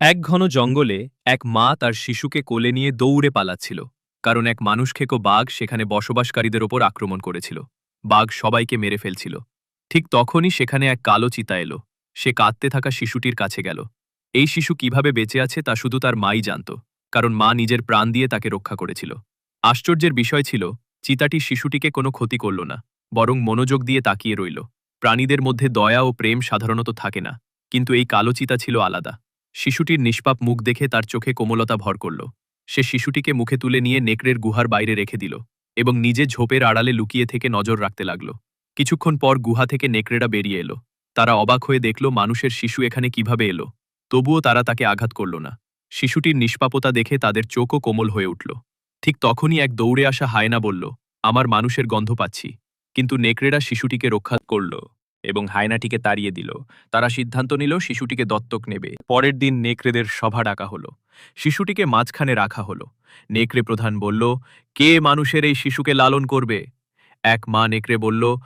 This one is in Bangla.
এক ঘন জঙ্গলে এক মা তার শিশুকে কোলে নিয়ে দৌড়ে পালাচ্ছিল, কারণ এক মানুষখেকো বাঘ সেখানে বসবাসকারীদের ওপর আক্রমণ করেছিল। বাঘ সবাইকে মেরে ফেলছিল। ঠিক তখনই সেখানে এক কালো চিতা এলো। সে কাঁদতে থাকা শিশুটির কাছে গেল। এই শিশু কীভাবে বেঁচে আছে তা শুধু তার মাই জানত, কারণ মা নিজের প্রাণ দিয়ে তাকে রক্ষা করেছিল। আশ্চর্যের বিষয় ছিল, চিতাটি শিশুটিকে কোনো ক্ষতি করল না, বরং মনোযোগ দিয়ে তাকিয়ে রইল। প্রাণীদের মধ্যে দয়া ও প্রেম সাধারণত থাকে না, কিন্তু এই কালো চিতা ছিল আলাদা। শিশুটির নিষ্পাপ মুখ দেখে তার চোখে কোমলতা ভর করল। সে শিশুটিকে মুখে তুলে নিয়ে নেকড়ের গুহার বাইরে রেখে দিল এবং নিজে ঝোপের আড়ালে লুকিয়ে থেকে নজর রাখতে লাগল। কিছুক্ষণ পর গুহা থেকে নেকড়েরা বেরিয়ে এলো। তারা অবাক হয়ে দেখল মানুষের শিশু এখানে কীভাবে এলো। তবুও তারা তাকে আঘাত করল না। শিশুটির নিষ্পাপতা দেখে তাদের চোখও কোমল হয়ে উঠল। ঠিক তখনই এক দৌড়ে আসা হায়না বলল, আমার মানুষের গন্ধ পাচ্ছি। কিন্তু নেকড়েরা শিশুটিকে রক্ষা করল। এবং হায়নাটিকে তাড়িয়ে দিল। তারা সিদ্ধান্ত নিল, শিশুটিকে দত্তক নেবে। পরের দিন নেকড়েদের সভা ডাকা হলো। শিশুটিকে মাঝখানে রাখা হলো। নেকড়ে প্রধান বলল, কে মানুষের এই শিশুকে লালন করবে? এক মা নেকড়ে বলল